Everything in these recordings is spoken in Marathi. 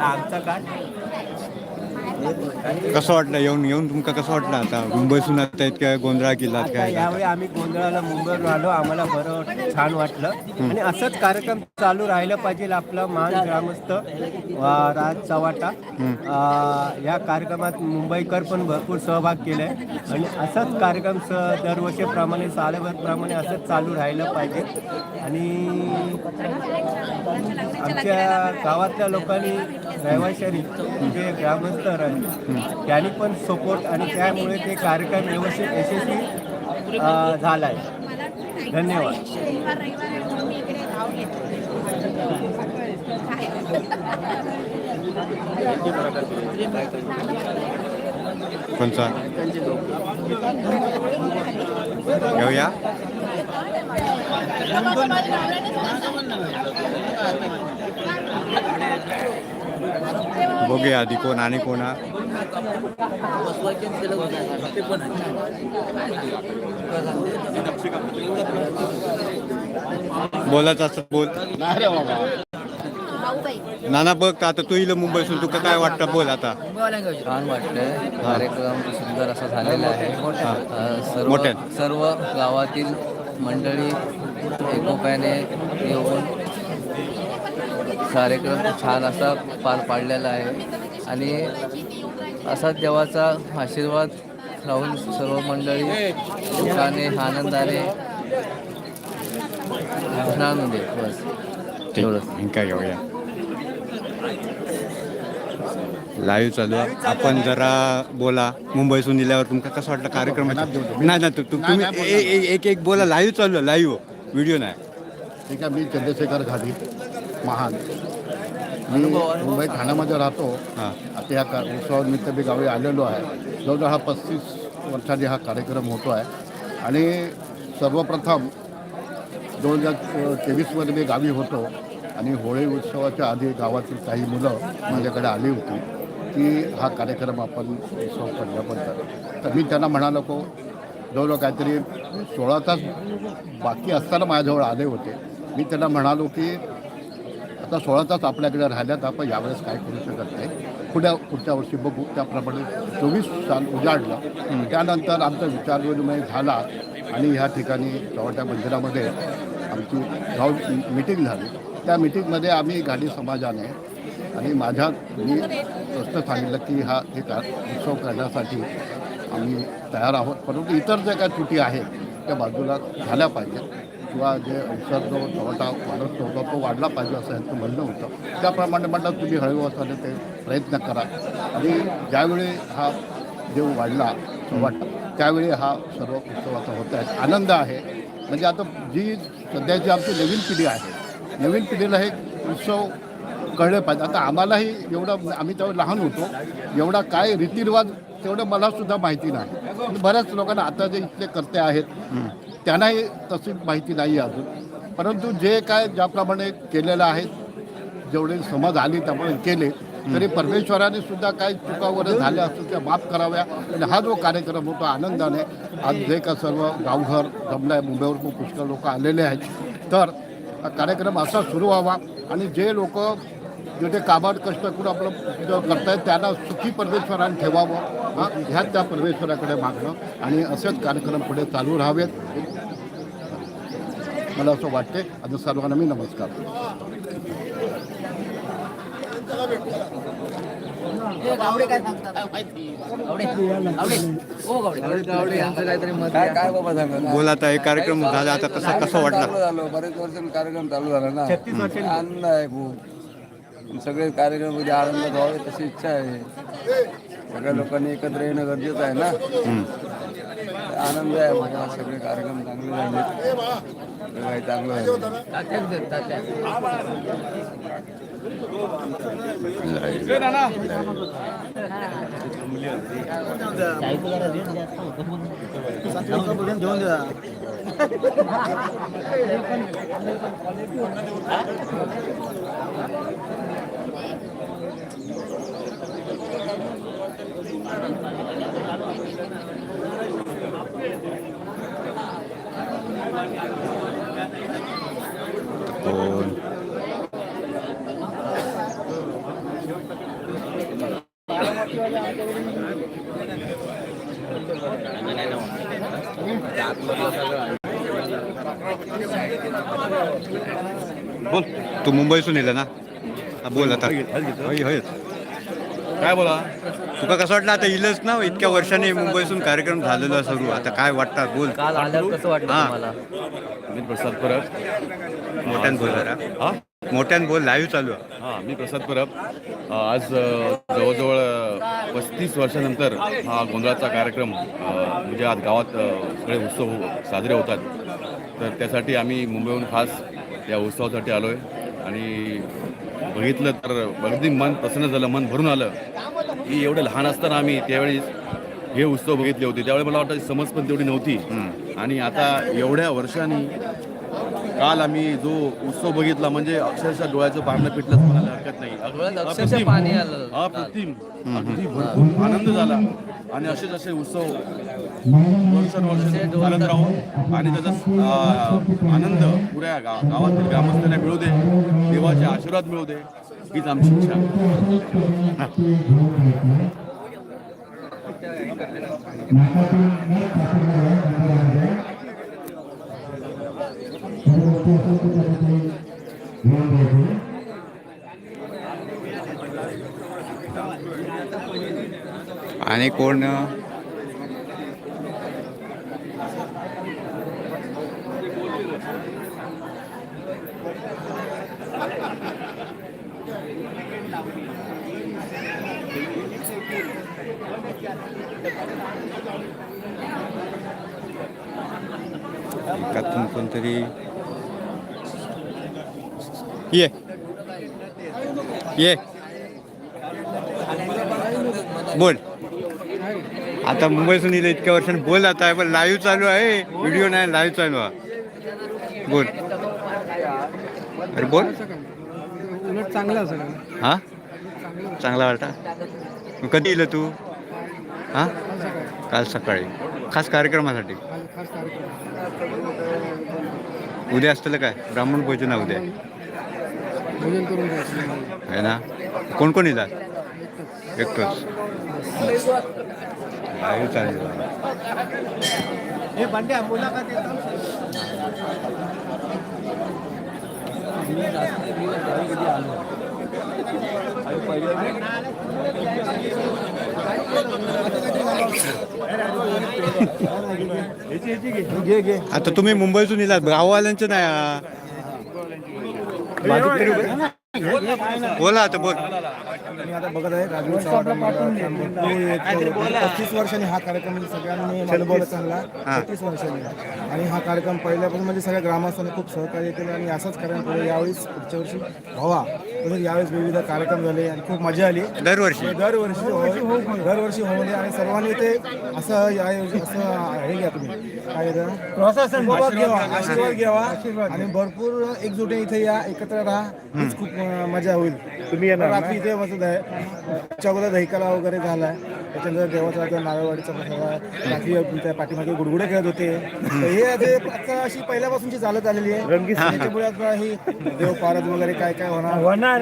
आमचा काय कसं वाटलं? येऊन येऊन तुमका कसं वाटलं आता? मुंबईसून येत आहेत काय गोंधळा किल्लात आता काय? यावेळी आम्ही गोंधळाला मुंबईवर आलो आम्हाला बरं छान वाटलं. आणि असंच कार्यक्रम चालू राहिलं पाहिजे आपलं महान ग्रामस्थ राज चव्हाटा. अं, या कार्यक्रमात मुंबईकर पण भरपूर सहभाग केलाय. आणि असंच कार्यक्रम स दरवर्षीप्रमाणे सालेभरप्रमाणे असंच चालू राहिलं पाहिजे. आणि आमच्या गावातल्या लोकांनी रहिवाशांनी जे ग्रामस्थ राहिले त्यांनी पण सपोर्ट आणि त्यामुळे ते कार्यक्रम व्यवस्थित यशस्वी झाला आहे धन्यवाद कोणचा? घेऊया बघूया आधी कोण आणि कोण. बोलायचं असं बोल. नाना बघ आता तू इलं मुंबईसून तुका काय वाटतं? बोल आता. छान वाटतंय. कार्यक्रम सुंदर असा झालेला आहे. सर्व गावातील मंडळी एकोप्याने येऊन कार्यक्रम छान असा पार पाडलेला आहे. आणि असा देवाचा आशीर्वाद राहून सर्व मंडळी सुखाने आनंदाने राहून दे बस. काय घेऊया लाईव्ह चालू आहे. आपण जरा बोला. मुंबईसून दिल्यावर तुमका कसं वाटलं कार्यक्रम नाही तू- तुम्ही एक एक बोला. लाईव्ह चालू आहे लाईव्ह. व्हिडिओ नाही. ठीक आहे मी चंद्रशेखर घाडी महान. मी मुंबई ठाण्यामध्ये राहतो. हां. आता या का उत्सवानिमित्त मी गावी आलेलो आहे. जवळजवळ हा पस्तीस वर्षांनी हा कार्यक्रम होतो आहे. आणि सर्वप्रथम दोन हजार तेवीसमध्ये मी गावी होतो. आणि होळी उत्सवाच्या आधी गावातील काही मुलं माझ्याकडे आली होती. की हा कार्यक्रम आपण उत्सव तर मी त्यांना म्हणालो को जवळजवळ काहीतरी सोळा तास बाकी असताना माझ्याजवळ आले होते. मी त्यांना म्हणालो की आता सोळा तास आपल्याकडे राहिल्यात आपण यावेळेस काय करू शकत नाही. पुढ्या पुढच्या वर्षी बघू. त्याप्रमाणे चोवीस साल उजाडलं. त्यानंतर आमचा विचारविनिमय झाला आणि ह्या ठिकाणी चव्हाट्या मंदिरामध्ये आमची गाव मिटिंग झाली. त्या मिटिंगमध्ये आम्ही गाडी समाजाने आणि माझ्या मी प्रश्न सांगितलं की हा एक का उत्सव करण्यासाठी आम्ही तयार आहोत. परंतु इतर ज्या काय त्रुटी आहेत त्या बाजूला झाल्या पाहिजेत. किंवा जे औषध जो चवटा वाढत होता तो वाढला पाहिजे असं यांचं म्हणणं होतं. त्याप्रमाणे म्हटलं तुम्ही हळूहळू ते प्रयत्न करा. आणि ज्यावेळी हा देव वाढला वाटतं त्यावेळी हा सर्व उत्सवाचा होत आहे. आनंद आहे. म्हणजे आता जी सध्याची आमची नवीन पिढी आहे नवीन पिढीला हे उत्सव कळले पाहिजे. आता आम्हालाही एवढं आम्ही तेव्हा लहान होतो एवढा काय रीतिरिवाज तेवढं मला सुद्धा माहिती नाही. बऱ्याच लोकांना आता जे इथले कर्ते आहेत त्यांनाही तशी माहिती नाही आहे अजून. परंतु जे काय ज्याप्रमाणे केलेलं आहे जेवढे समज आली त्यामुळे केले तरी परमेश्वराने सुद्धा काही चुका वगैरे झाल्या असतील त्या माफ कराव्या. आणि हा जो कार्यक्रम होतो आनंदाने आज जे का सर्व गावघर जमलं आहे मुंबईवर खूप पुष्कळ लोक आलेले आहेत. तर हा कार्यक्रम असा सुरू व्हावा आणि जे लोक जे कामात कष्ट करून आपलं जो करतायत त्यांना सुखी परमेश्वराने ठेवावं. हा ह्यात त्या परमेश्वराकडे मागणं. आणि असेच कार्यक्रम पुढे चालू राहावेत. मला असं वाटते. आणि सर्वांना मी नमस्कार काय काय बाबा सांगा बोला आता हे कार्यक्रम झाला आता कसा कसा वाटला? बरेच वर्ष कार्यक्रम चालू झाला ना. आनंद आहे खूप सगळे कार्यक्रम म्हणजे आनंद व्हावे तशी इच्छा आहे. सगळ्या लोकांनी एकत्र येणं गरजेचं आहे ना? आनंद आहे माझा. सगळे कार्यक्रम चांगले झाले काही चांगलं आहे. तू मुंबईतून येला ना? हा बोल आता. होय होय काय बोला? तुका कसं वाटलं आता येईलच ना? इतक्या वर्षांनी मुंबईतून कार्यक्रम झालेला सुरू. आता काय वाटतात बोल. काल आल्यावर कसं वाटलं हा. तुम्हाला? मी प्रसाद परब. मोठ्यान बोल जरा. हा? मोठ्यान बोल लाईव्ह चालू. आहे हा मी प्रसाद परब. अ, आज अ, जवळजवळ पस्तीस वर्षानंतर हा गोंधळाचा कार्यक्रम अ, म्हणजे आज गावात अ, सगळे उत्सव साजरे होतात. तर त्यासाठी आम्ही मुंबईहून खास या उत्सवासाठी आलो आहे आणि बघितलं तर अगदी मन प्रसन्न झालं मन भरून आलं की एवढे लहान असताना आम्ही त्यावेळी हे उत्सव बघितले होते. त्यावेळी मला वाटतं समज पण तेवढी नव्हती. आणि आता एवढ्या वर्षांनी काल आम्ही जो उत्सव बघितला म्हणजे अक्षरशः डोळ्याचं पारणं पिटलंच म्हणायला हरकत नाही. पाणी. अप्रतिम. अगदी भरपूर आनंद झाला. आणि असेच असे उत्सव वर्षानुवर्ष चालत राहून आणि त्याचा आनंद पुऱ्या गा गावातील ग्रामस्थांना मिळू दे देवाचे आशीर्वाद मिळू दे हीच आमची इच्छा. आणि कोण कोणतरी ये. ये. बोल. आता मुंबईतून इथं इतक्या वर्षांनी बोल आता आहे पण लाईव्ह चालू आहे. व्हिडिओ नाही लाईव्ह चालू आहे. बोल. अरे बोल. उलट चांगलं हा? चांगला वाटा कधी येलं तू? हा? काल सकाळी. खास कार्यक्रमासाठी. उद्या असतं काय? ब्राह्मण भोजन उद्या. आहे ना? कोण कोण येतात? एकटंच लाईव्ह चालू आहे. हे बंड्या मुलाखत येतो आता तुम्ही मुंबईतून येलात गाववाल्यांचं नाही हा. बोला आता बोल आता बघत आहे. पस्तीस वर्षांनी हा कार्यक्रम म्हणजे सगळ्यांनी अनुभवला चांगला. पस्तीस वर्षांनी. आणि हा कार्यक्रम पहिल्यापासून म्हणजे सगळ्या ग्रामस्थांनी खूप सहकार्य केलं आणि असाच कार्यक्रम पुढे यावेळेस पुढच्या वर्षी व्हावा. तसेच यावेळेस विविध कार्यक्रम झाले आणि खूप मजा आली. दरवर्षी. दरवर्षी हो दरवर्षी होऊ दे आणि सर्वांनी ते असं या असं हे घ्या तुम्ही. काय आशीर्वाद घ्यावा. आशीर्वाद घ्यावा. आणि भरपूर एकजुटे इथे या एकत्र राहा. खूप मजा होईल. तुम्ही रात्री इथे बसत आहे. त्याच्या अगोदर दहिकाला वगैरे झालाय. त्याच्यानंतर देवाचा आता नारळवाडीचा प्रसाद रात्री त्या पाठीमागे गुडगुडे खेळत होते. हे आता अशी पहिल्यापासूनची चालत आलेली आहे. त्याच्यामुळे आता ही देव पारद वगैरे काय काय होणार? होणार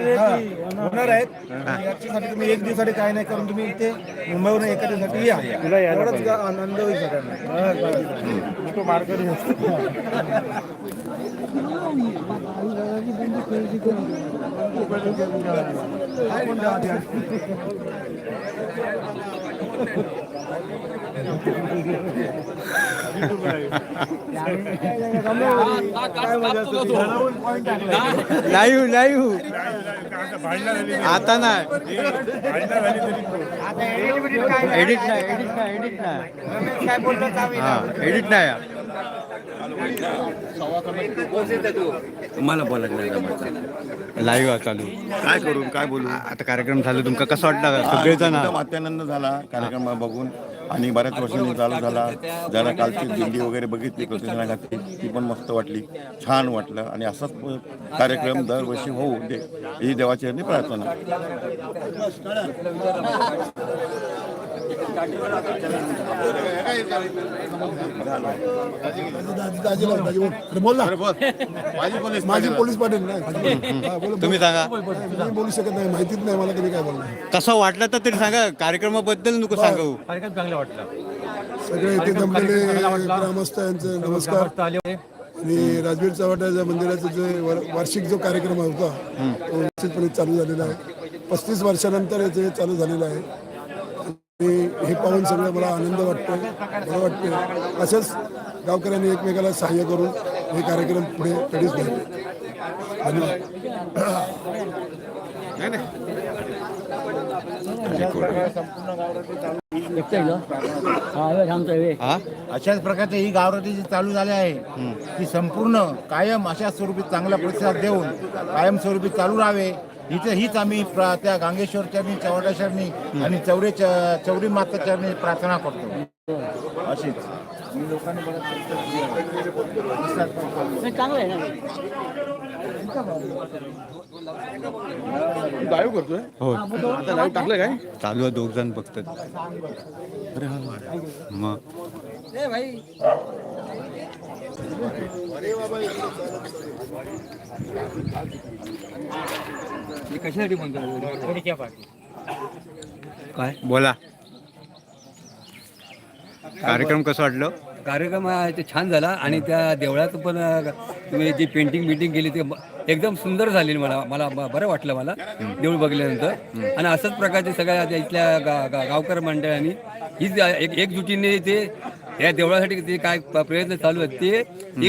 होणार आहेत. याच्यासाठी तुम्ही एक दिवसासाठी काय नाही करून तुम्ही इथे मुंबईवरून एका दिवसासाठी या. एवढाच आनंद होईल सगळ्यांना? लाईव्ह लाईव्ह आता नाही. एडिट नाही एडिट नाही एडिट नाही. हा एडिट नाही. तुम्हाला बोलायला नाही. लाईव्ह चालू. काय करू काय बोलू? आता कार्यक्रम झाला तुमका कसं वाटलं? सगळेजण अत्यानंद झाला कार्यक्रम बघून. आणि बऱ्याच वर्षांनी चालू झाला. जरा कालची दिंडी वगैरे बघितली प्रतिष्ठानाची ती पण मस्त वाटली. छान वाटलं. आणि असाच कार्यक्रम दरवर्षी होऊ दे ही देवाची प्रार्थना. माझी पोलीस पाटील. नाही हा. तुम्ही सांगा. मी बोलू शकत नाही माहितीच नाही मला कधी काय बोलणार. कसं वाटलं तर तरी सांगा कार्यक्रमाबद्दल नको सांगू. सगळे इथे जमलेले ग्रामस्थ यांचे नमस्कार. आणि राजवीर चव्हाट्याच्या मंदिराचा जे वर- वार्षिक जो कार्यक्रम होता तो निश्चितपणे चालू झालेला आहे. पस्तीस वर्षानंतर याचे चालू झालेलं आहे. हे पाहून सगळं मला आनंद वाटतो बरं वाटते. असंच गावकऱ्यांनी एकमेकाला सहाय्य करून हे कार्यक्रम पुढे कधीच घ्यावे हा? अशाच प्रकारचे ही गावरती जी चालू झाले आहे ती संपूर्ण कायम अशा स्वरूपी चांगला प्रतिसाद देऊन कायम स्वरूपी चालू राहावे. हिचं हीच आम्ही प्रा- त्या गांगेश्वर चरणी चवडा चरणी आणि चौरे च- चौरी माता चरणी प्रार्थना करतो. अशीच. मी लोकांनी बरंच प्रतिसाद पण करतो. हो चालू आहे दोघ जण बघतात अरे हा मग काय? बोला. कार्यक्रम कसं वाटलं? कार्यक्रम आहे ते छान झाला. आणि त्या देवळात पण तुम्ही जी पेंटिंग बिंटिंग केली ते एकदम सुंदर झालेली मला. मला बरं वाटलं मला. देऊळ बघितल्यानंतर आणि असंच प्रकारचे सगळ्या इथल्या गा- गा- गावकर मंडळांनी हीच एक एकजुटीने ते या देवळासाठी ते काय प्रयत्न चालू आहेत ते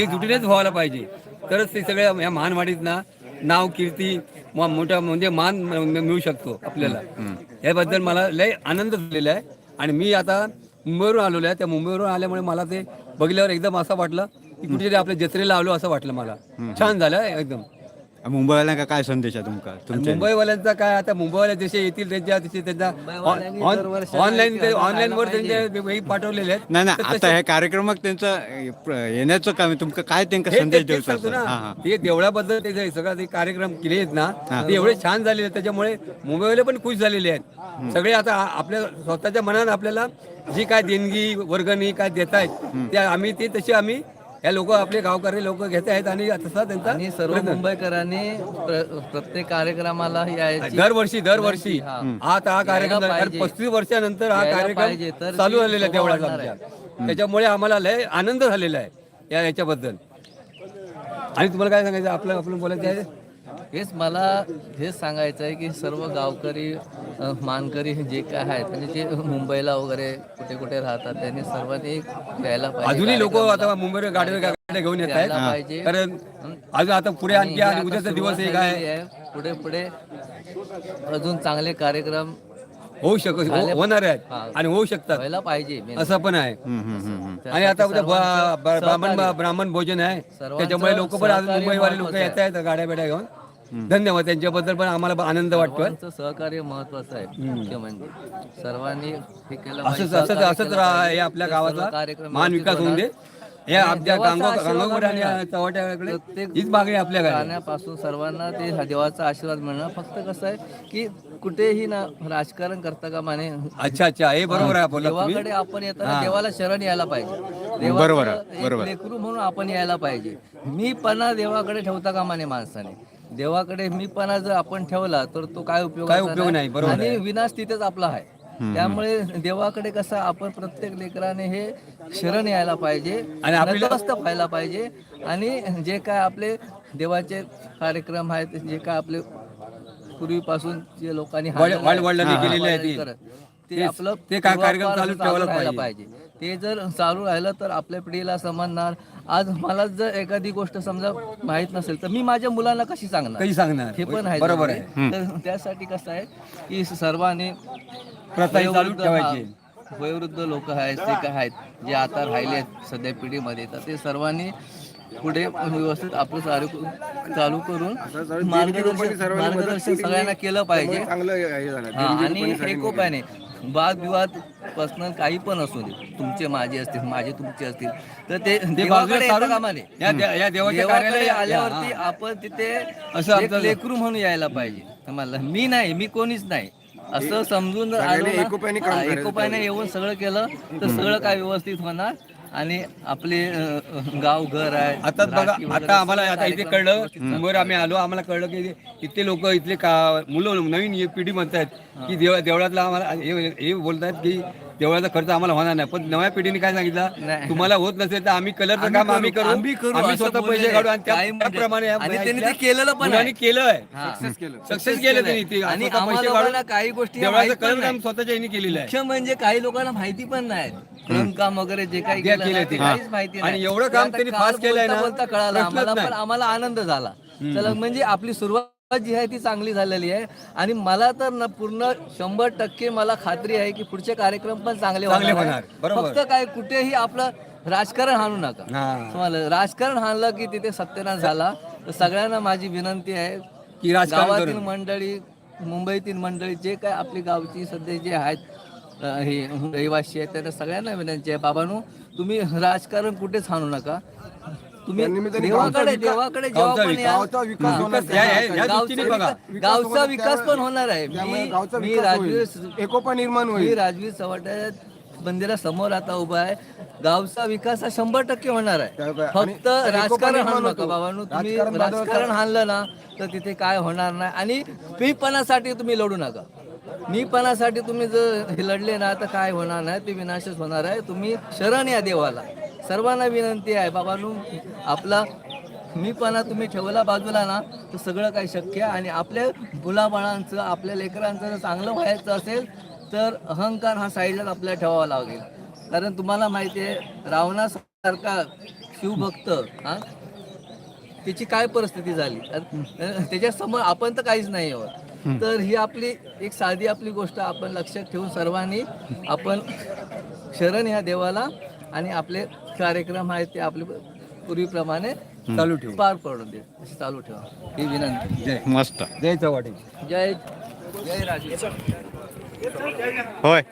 एकजुटीनेच व्हायला पाहिजे. तरच ते सगळ्या या महानवाडीत ना नाव कीर्ती म- मोठा म्हणजे मान मिळू शकतो आपल्याला. याबद्दल मला लय आनंद झालेला आहे. आणि मी आता मुंबईवरून आलेलो आहे. त्या मुंबईवरून आल्यामुळे मला ते बघितल्यावर एकदम असं वाटलं की कुठेतरी आपल्या जत्रेला आलो असं वाटलं मला. छान झालं एकदम. मुंबईला का काय संदेश आहे तुमका? तुमच्या मुंबईवाल्यांचा काय आता मुंबईवाले जसे येतील त्यांच्या तसे त्यांचा ऑनलाईन ऑनलाईन वर त्यांचे हे पाठवलेले आहेत. नाही ना तर आता हे कार्यक्रमात त्यांचं येण्याचं काम आहे. तुमका काय त्यांना संदेश देऊ शकता? ना. हा हा. ते देवळाबद्दल ते जे सगळं ते कार्यक्रम केले आहेत ना ते एवढे छान झालेले आहेत. त्याच्यामुळे मुंबईवाले पण खुश झालेले आहेत. सगळे आता आपल्या स्वतःच्या मनानं आपल्याला जी काय देणगी वर्गणी काय देत आहेत ते आम्ही ते तसे आम्ही या लोक आपले गावकरी लोक घेत आहेत आणि तसा त्यांचा आणि सर्व प्रयत्न. मुंबईकरांनी प्र- प्रत्येक कार्यक्रमाला यायची दरवर्षी दरवर्षी हा. आता हा कार्यक्रम यायला कारण पाहिजे. पस्तीस वर्षानंतर हा यायला पाहिजे, कार्यक्रम चालू ती झालेला आहे शोभा वाढणार आमच्या त्याच्यामुळे आम्हाला लय आनंद झालेला आहे या याच्याबद्दल आणि तुम्हाला काय सांगायचं आपलं आपण बोलायचं आहे हेच मला हेच सांगायचं आहे की सर्व गावकरी मानकरी जे काय आहेत म्हणजे जे मुंबईला वगैरे कुठे कुठे राहतात त्यांनी सर्वांनी यायला पाहिजे अजूनही लोक. आता मुंबईवर गाडीवर गाड्या घेऊन येत आहेत पाहिजे. कारण अजून आता पुढे आणि आणखी हे उद्याचा दिवस एक आहे पुढे पुढे अजून चांगले कार्यक्रम होऊ शकत झाले- होणार आहेत हा. आणि होऊ शकतात व्हायला पाहिजे. असं पण आहे. आणि आता उद्या ब्राह्मण. ब्राह्मण भोजन आहे त्याच्यामुळे लोक पण आज सहकार्य मुंबईवाले लोक येत आहेत गाड्या बिड्या घेऊन धन्यवाद त्यांच्याबद्दल पण आम्हाला आनंद वाटतोय. सर्वांचं सहकार्य महत्वाचं आहे मुख्य म्हणजे. सर्वांनी हे केलं असंच पाहिजे, असंच असंच केलं रा- पाहिजे. हे आपल्या गावाचा कार्यक्रम मान व्यवस्थित विकास होऊन दे. हे आपल्या गांगो आणि मिळणार. चव्हाट्याकडे प्रत्येक हीच मागणी आपल्या राहण्यापासून सर्वांना ते देवाचा आशीर्वाद मिळणार फक्त कसं आहे की कुठेही ना राजकारण करता का माने अच्छा अच्छा. हे बरोबर आहे बोला तुम्ही. देवाकडे आपण येताना देवाला शरण यायला पाहिजे. बरोबर आहे, देवाचं एक बरोबर. लेकरू म्हणून आपण यायला पाहिजे. मी पणा देवाकडे ठेवता का माने माणसाने. देवाकडे मी पणा जर आपण ठेवला तर तो काय उपयोग काय उपयोग नाही, बरोबर आणि विनाश तिथेच आपला आहे. त्यामुळे देवाकडे कसं आपण प्रत्येक लेकराने हे शरण यायला पाहिजे आणि व्हायला पाहिजे. आणि जे काय आपले देवाचे कार्यक्रम आहेत जे काय आपले पूर्वीपासून जे लोकांनी केलेले आहे ते. आपलं ते काय कार्यक्रम चालू ठेवायला पाहिजे. ते जर चालू राहिलं तर आपल्या पिढीला समजणार आज मला जर एखादी गोष्ट समजा माहीत नसेल तर मी माझ्या मुलांना कशी सांगणार? काही सांगणार? हे पण आहे बरोबर. आहे. तर त्यासाठी कसं आहे की सर्वांनी प्रथा ही चालू वयोवृद्ध- ठेवायची. हा, वयोवृद्ध लोक आहेत ते काय आहेत जे आता राहिले आहेत सध्या पिढीमध्ये तर ते सर्वांनी पुढे व्यवस्थित आपलं चालू चालू करून मार्गदर्शन मार्गदर्शन सगळ्यांना केलं पाहिजे. हा, आणि एकोप्याने वादविवाद पर्सनल काही पण असू दे. तुमचे माझे असतील माझे तुमचे असतील. तर ते देवाकडे येता कामा नये. आल्यावरती आपण तिथे असं एक आमचं- लेकरू म्हणून यायला पाहिजे. मला मी नाही मी कोणीच नाही. असं समजून जर आलो ना, हा, एकोप्याने येऊन सगळं केलं तर सगळं काय व्यवस्थित होणार? आणि आपले अं, गाव घर आहे आता बघा वगैरे आता आम्हाला आता इथे कार्यक्रम कळलं मुंबईवर आम्ही आलो आम्हाला कळलं की इथले लोक इथले का मुलं नवीन ये- पिढी म्हणतात की देव देवळातला आम्हाला हे हे बोलतात की देवळाचा खर्च आम्हाला होणार नाही. पण नव्या पिढीने काय सांगितलं. तुम्हाला होत नसेल तर आम्ही कलरचं काम आम्ही करू आम्ही करू, आम्ही स्वतः पैसे. काढू आणि म्हणजे- त्याप्रमाणे आणि त्यांनी ते केलेलं पण. मुलांनी केलंय. हा. सक्सेस केलं. त्यांनी ते. आणि पैसे काढून काही गोष्टी कलर काम. स्वतःच्या यांनी केलेलं आहे. म्हणजे काही लोकांना माहिती पण नाही. काम वगैरे जे काही काहीच माहिती आणि एवढं काम त्यांनी काल fast केलंय ना, कळालं. आम्हाला आनंद झाला. चला म्हणजे आपली सुरुवात जी आहे ती चांगली झालेली आहे आणि मला तर ना पूर्ण शंभर टक्के मला खात्री आहे की पुढचे कार्यक्रम पण चांगले होणार. फक्त काय कुठेही आपलं राजकारण हाणू नका. तुम्हाला राजकारण हाणलं की तिथे सत्यानाश झाला तर सगळ्यांना माझी विनंती आहे की गावातील. मंडळी मुंबईतील मंडळी जे काय आपली गावची सध्या जे आहेत हे रहिवासी आहेत त्यांना सगळ्यांना विनंती आहे बाबांनो तुम्ही राजकारण कुठेच आणू नका तुम्ही देवाकडे देवाकडे जेव्हा गावचा पण विकास- याल- गावचा विकास. होणार. या- या- या गावचा दृष्टीने बघा. विकास- गावचा विकास पण होणार आहे. त्यामुळे मी गावचा मी विकास होईल. राजवीर एकोपा निर्माण मी होईल राजवीर चव्हाट्या मंदिरासमोर आता उभा आहे. गावचा विकास हा शंभर टक्के होणार आहे. काय- फक्त आणि एकोपा राजकारण निर्माण हाणू नका होतो. बाबांनो. तुम्ही राजकारण बाजूला राजकारण हाणलं ना तर तिथे काय होणार नाही. आणि मीपणासाठी तुम्ही लढू नका. मीपणासाठी तुम्ही जर हे लढले ना तर काय होणार नाही. ते विनाशच होणार आहे. तुम्ही शरण या देवाला. सर्वांना विनंती आहे बाबांनो आपला मीपणा तुम्ही ठेवला बाजूला ना तर सगळं काही शक्य आहे. आणि आपल्या मुलाबाळांचं आपल्या लेकरांचं जर चांगलं व्हायचं असेल तर अहंकार हा साईडलाच आपल्याला ठेवावा लागेल. कारण तुम्हाला माहिती आहे रावणासारखा शिवभक्त हा त्याची काय परिस्थिती झाली? त्याच्यासमोर आपण तर काहीच नाही आहोत. तर ही आपली एक साधी आपली गोष्ट आपण लक्षात ठेवून सर्वांनी आपण शरण ह्या देवाला आणि आपले कार्यक्रम आहेत ते आपले पूर्वीप्रमाणे चालू ठेवू. पार पडून दे. असे चालू ठेवा. ही विनंती. जय मस्त. जय चव्हाटे जय. जय राजेश होय.